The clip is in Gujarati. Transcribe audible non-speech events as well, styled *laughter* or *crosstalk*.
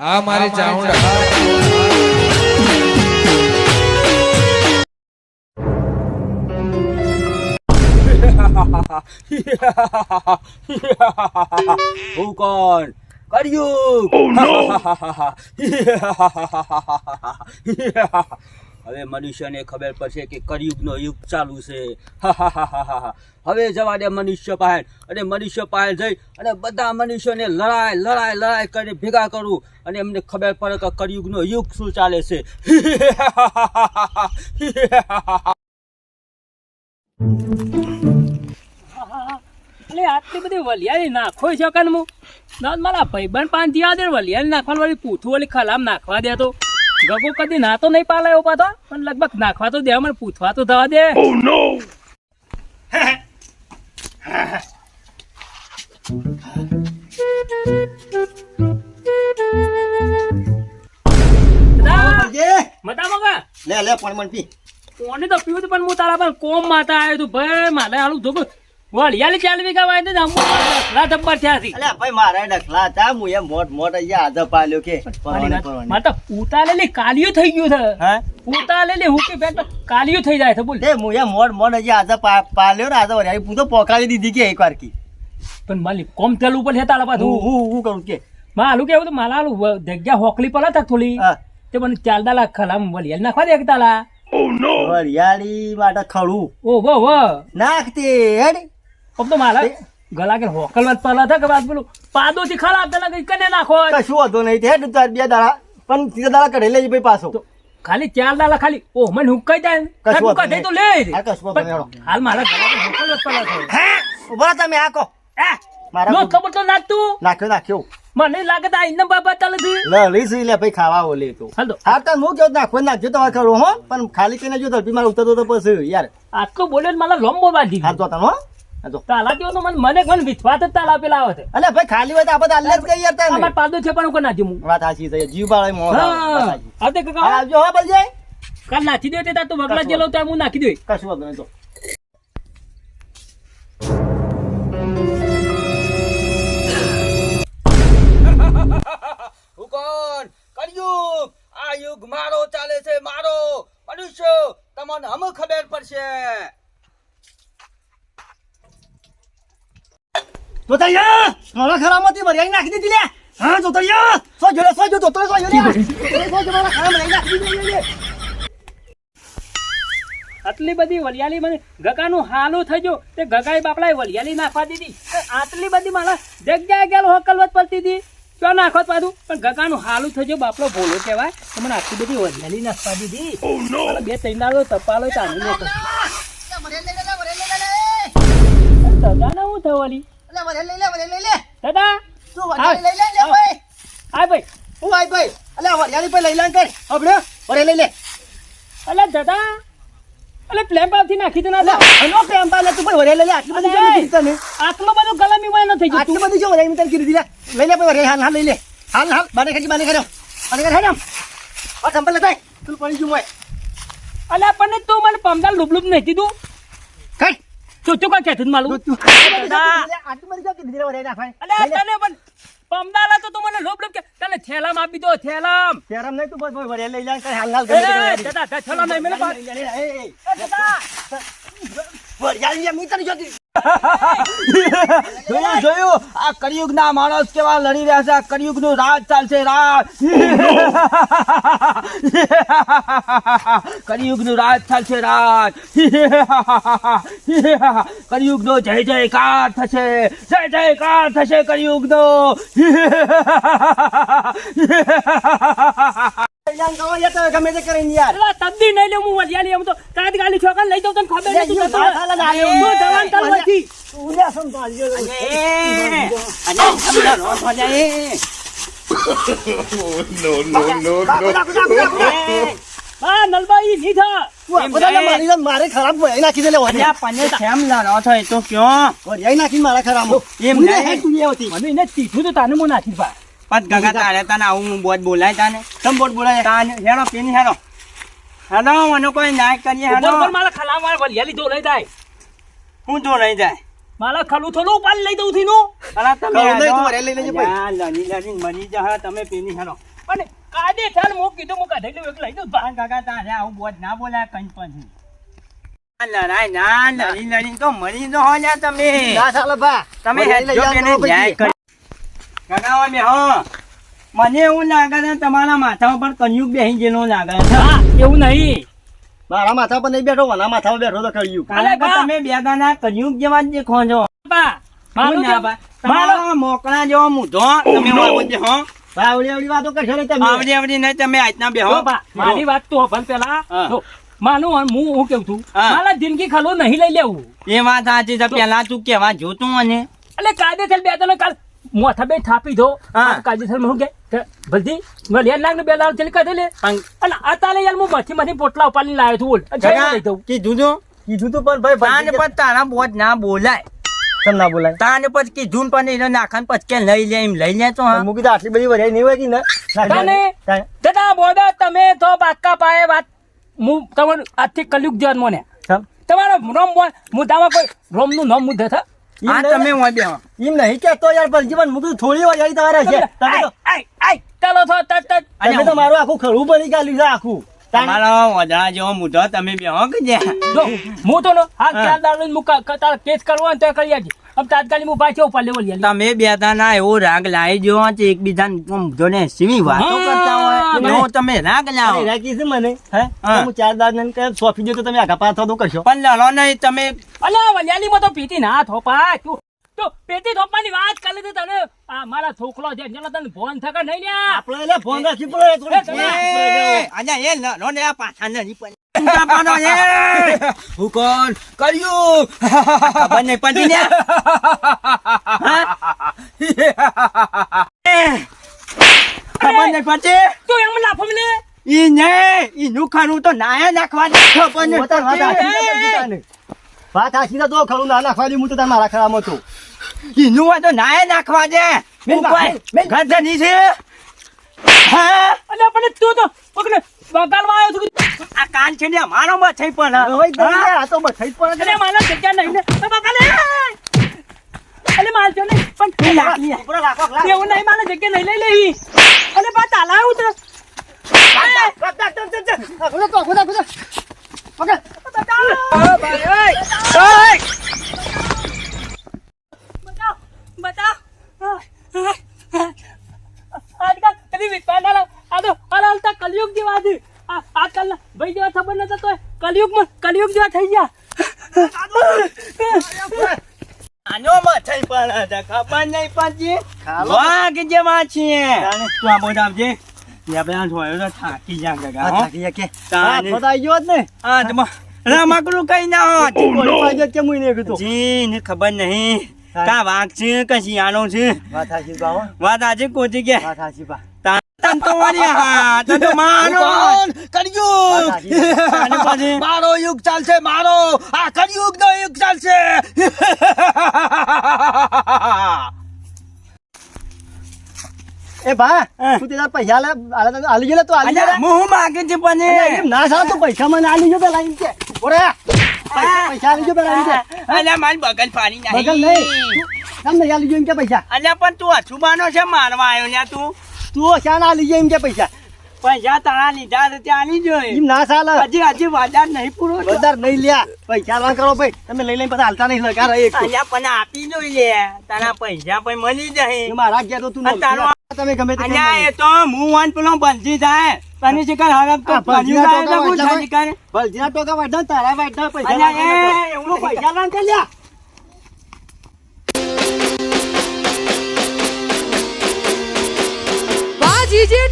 આ મારી ચાઉંડા હું કોણ? કર્યું. *laughs* હવે મનુષ્યને ખબર પડશે કે કળિયુગનો યુગ ચાલુ છે. હવે જવા દે મનુષ્ય પાસે અને મનુષ્ય પાસે જઈ અને બધા મનુષ્યોને લડાઈ લડાઈ લડાઈ કરીને ભેગા કરું. અને એમને ખબર પડે કે કળિયુગનો યુગ શું ચાલે છે. એટલે આટલી બધી વલિયાળી નાખો છે કન હું ના, મારા ભાઈબંધ પાંચ દિયા દે વલિયાળી નાખવાની વળી પૂથું ઓલી ખલામ નાખવા દે તો. ગગો કદી ના તો નહીં પાલે એવો પાતો પણ લગભગ નાખવા તો દે મને પૂછવા તો થવા દે. ઓ નો કા? લે લે પણ મન પી. કોને તો પીવું પણ હું તારા પણ કોમ માતા આવ્યો તું ભાઈ મારે હાલું ધોકો વલિયાળી ચાલ વીઘા વાય ને આમ લા ડબ્બર થયા હતી અલ્યા ભાઈ મારા ડખલા હતા હું એમ મોટ મોટ અહીંયા આધા પાલ્યો કે. મારે તો ઉતારેલી કાલિયું થઈ ગયું છે. હે? ઉતારેલી હુકી બેન કાલિયું થઈ જાય છે બોલ. તે હું એમ મોટ મોટ અહીંયા આધા પાલ્યો ને આધા વળ્યા. હું તો દીધી કે એકવાર કી. પણ માલી કોમ તેલ ઉપર છે તારા હું હું હું કરું કે? માલું કેવું તો માલા જગ્યા હોકલી પડે તક થોડી. તે મને ચાલ દાલા ખલામ વલિયાળી નાખવા દે તાલા વળિયાળી માટે ખડું ઓ વાહ નાખતે હેડ. આમ તો મારા ગલા કે હોકલ વાત પલા થા કે વાત પેલું પાદો થી ખરાબ પેલા કઈ કને નાખો કશું વાંધો નહીં હે તાર બે દાડા પણ ત્રીજા દાડા કઢે લેજે ભાઈ પાછો. ખાલી ચાર દાડા ખાલી. ઓ મને હુકાઈ જાય કશું હુકા તો લે હા, હાલ મારા ગલા કે હોકલ વાત પલા થા. હે? ઊભા તમે આકો આ, મારા નો ખબર તો નાખતું નાખ્યો નાખ્યો. મને લાગે તો આ ઇન્દમ બાબા ચાલે છે. લે લઈશ લે ભાઈ ખાવા ઓલે તો. હાલો આ હા તો હું કેવું નાખો નાખજો તમારે ખરું હો. પણ ખાલી કઈને જો ધરતી મારે ઉતરતો તો પછી યાર. આટલું બોલ્યો ને લંબો બાંધી હા તો તને હા. તો તાલા જેવો તો મને મને મને વિશ્વાસ જ તાલા પેલા આવે અલે ભાઈ ખાલી હોય તો આપણે અલ્લે જ કઈ યાર અમાર પાદો છે પણ હું નાખી હું વાત સાચી છે જીવ બાળા મોહ હા. આ તે કાકા આવજો હો બલજે. કાલ નાખી દે તે તાર તો વગલા જેલો તો હું નાખી દે. કશું વાંધો નહીં તો *coughs* હું કળિયુગ. આ યુગ મારો ચાલે છે મારો. મનુષ્ય તમને હમ ખબર પડશે. તો તૈયા મારા ખરામાંથી ભરિયાઈ નાખી દીધી લે હા તો તૈયા સો જોડે સો જો સો જોડે મારા ખરામાં ભરિયાઈ નાખી દીધી આટલી બધી વલિયાલી મને ગગાનું હાલું થઈ ગયું તે ગગાઈ બાપલાએ વલિયાલી નાખવા દીધી આટલી બધી મારા જગ્યાએ ગયેલો હકલવત પડતી હતી તો નાખવા પાછું પણ ગગાનું હાલું થઈ ગયું બાપલો ભોલો કહેવાય તો મને આટલી બધી વલિયાલી નાખવા દીધી બે ત્રણ દાડો તપાલો ચાલુ નહોતો ગગાને હું થવાની દાદા આ ભાઈ. હું આય ભાઈ. અલે વરિયાળી ભાઈ લઈ લે કર આપણે વરિયાળી લઈ લે. અલે દાદા. અલે પ્લેન પાવથી નાખી દે ના અલે અનો પ્રેમ પાલે તું પણ વરે લઈ લે. આટલી બધી. કેમ કીધી તને. આટલો બધો ગલમી વાય ન થઈ ગયો આટલી બધી જો વરિયાળી તને કીધી લે. લઈ લે ભાઈ વરે હાલ હાલ લઈ લે. હાલ હાલ બાને ખાજી બાને ખાજો બાને ખાજો હેડમ આ સંપલ લેતા તું પડી જુ મોય અલે પણ તું મને પમદાલ લુબલુબ નહીં દીધું કઈ ચોચો કા કહેતું માલું તને પણ પમદાલા તો તું મને લુબલુબ કે તને થેલામ આપી દો થેલામ. થેલામ નહીં તું બસ ભાઈ વરે લઈ લે હાલ હાલ કરી દાદા થેલામ નહીં મને પાસ એ, દાદા. વરિયાળી નહીં તને જોતી જોયું જોયું? આ કળિયુગ ના માણસ કેવા લડી રહ્યા છે? આ કળિયુગનું રાજ ચાલશે રાજ. કળિયુગનું રાજ ચાલશે રાજ. કળિયુગ નો જય જયકાર થશે. જય જયકાર થશે કળિયુગ નો ગમે તે કરીને યાર. તબદી નહીં લે હું વલિયાલી એમ તો કાદ ગાલી છોકરા લઈ જાઉં તને ખબર. તું જવાન તાર મારી ખરાબ નાખી દે તો ક્યાં નાખીને મારા ખરાબમાં. એમ. મને તીઠું તો તાને હું નાખી પા પત ગગા તારે તને આવું બોજ બોલાય તાને તમ બોટ બોલાય. તાને હેડો પેની હેડો હેડો મને કોઈ ના કરીએ હેડો મારા ખલામ વાળા વલિયાલી લીધો લઈ જાય હું જો નહીં જાય મારા ખલું થોડું ઉપાડી લઈ દઉં થી નું અલા તમે. તું વરિયાળી લઈ લેજો ભાઈ. લડી લડી મરી જા તમે પેની હેડો. અને કાદે ચાલ હું કીધું મો કાઢી લઉં એકલા. બા. પણ કાકા તારે આવું બોજ ના બોલા કંઈ પણ આ ના તો મરી તો હો લ્યા તમે. ના તમે કે કાકા હો મને એવું લાગે છે તમારા માથા ઉપર કન્યુક બેસી ગયેલો લાગે છે. એવું નહીં. મારા માથા પર નહીં બેઠો વના માથા પર બેઠો તો કર્યું કાલે તમે બે દાના કન્યુક જેવા જે ખોંજો મોકળા જેવો મૂઢો તમે હો આવડી આવડી વાતો કરશો ને તમે. આવડી આવડી નહીં તમે આજના બેહો. મારી વાત તો ભલ પેલા. માનું હું હું કેવું છું. મારા જિંદગી ખાલો નહીં લઈ લેવું. એ વાત સાચી છે પેલા તું કેવા જોતું અને? એટલે કાયદેસર બે તને કાલ મોથા બે થાપી દો. કાયદેસર હું કે ભલતી વલિયાર નાગ ને બે લાલ ચલી કાઢી લે. અને આ તાલે યાર હું માથી માથી પોટલા ઉપાડી લાવ્યો છું બોલ. અને લઈ દઉં કીધું તું? કીધું તો પણ ભાઈ તાને પણ તારા બોજ ના બોલાય. કેમ ના બોલાય? તાને પછી કીધું પણ એને નાખાન પછી કે લઈ લે એમ લઈ લે તો હા. મૂકી તો આટલી બધી વરાઈ નહીં હોય કે ના? તાને. દાદા બોદા તમે તો પાક્કા પાયે વાત હું તમાર આજથી કલયુગ જેવા મને? તમારો રોમ મુદ્દામાં કોઈ રોમનું નામ મુદ્દા થા. આ તમે યાર મૂકી તો થોડી તમારે છે. તમે તો આય આય ચાલો થો તત તત. તમે તો મારું આખું ખરું બની ગાલ્યું છે આખું. તમારો વડા જેવો મૂઢો તમે બે કે જ્યાં. જો હું તો નો હાલ હા. ચાર દાડો મુકા તારા કેસ કરવો ને તો કરી આજી તાત્કાલિક હું પાછો ઉપર લેવલ તમે બે ના એવો રાગ લાવી જો એકબીજાને મૂઢોને સીવી વાતો. કરતા હોય. એવો તમે રાગ અરે રાખી છે મને. હે? હું. ચાર દાદ ને કહે તો તમે આગા પાછા તો કરશો. પણ લડો નહીં તમે અલ્યા વલિયાલી માં તો પીતી ના થોપા. તું તો પેટી થોપાની વાત કરી તો તને. આ મારા છોકરો છે જેનો તને ફોન થકા નહીં લ્યા. આપણે એટલે ફોન રાખી પડે થોડી એ એ, આજા ને આ પાછા નહીં પણ ઊંચા પાડો, એ. હું કોણ? કર્યું. ખબર નહીં પડતી *laughs* ને હા? એ, ખબર નહીં પડતી તું એમ લાફો મને ઈ ને ઈ નુખાનું તો નાયા નાખવા દે છે પણ વાત છે તો ખરું ના નાખવા દે હું તો તારા મારા ખરામાં છું. ઈ હોય તો નાયા નાખવા દે. કોઈ મેં- છે? હા? અલ્યા પણ તું તો પકડે બગાડવા આવ્યો છું આ કાન છે ને મારો માં થઈ પણ. આ તો બધાઈ જ પણ અરે મારા જગ્યા નહીં ને. તો બગાડે માલ મારજો ને પણ લાખ લાખ. એવું નહીં મારા જગ્યા નહીં લઈ લેવી. અરે બા તાલા આવું કલયુગ જેવા છે આ આજકાલના ભાઈ જેવા ખબર નતો તો કલયુગમાં કલયુગ જેવા થઈ ગયા આનો માં થઈ પણ નહીં પડતી. વાઘ જેવા છીએ ને રમકડું કઈ ના? જી ને ખબર નહીં. કા વાઘ છે કે શિયાળો છે? વાત હાચી બા, હો. વાત આજે કોચી કે? મારો યુગ ચાલશે મારો. આ કળયુગ નો યુગ ચાલશે. *laughs* એ હા. તું તેના પૈસા લે આલે ગયો ને તો આલી ને? હું માગે છે પણ એમ ના સાવ તું પૈસા મને આલી ગયો પેલા એમ કે. ઓરે પૈસા પૈસા આલી ગયો પેલા એમ કે. અલ્યા મારી બગલ ફાડી બગલ નહીં. નહીં આલી ગયો એમ કે પૈસા? અલ્યા પણ તું અછુબાનો છે મારવા આવ્યો લ્યા તું. તું શાન આલી ગયો એમ કે પૈસા. પૈસા તારા લીધા છે ત્યાં આની જોઈ એમ ના ચાલે. હજી હજી વાદાર નહીં પૂરો થયો. નહીં લ્યા. પૈસા ના કરો ભાઈ. તમે લઈ લઈને પછી હાલતા નહીં લગાર એક અહીંયા પણ આપી લે. તારા પૈસા પણ મળી જાય. મારા ગયા તો તું તારો- તમે ગમે તે અલ્યા એ તો હું વાન પેલો બંધી થાય. તને શિકાર હરક તો આ થાય તો હું થાય શિકાર. ભલજીના ટોકા વાઢા તારા વાઢા પૈસા અલ્યા, એ, ને. પૈસા કે લ્યા. જીજે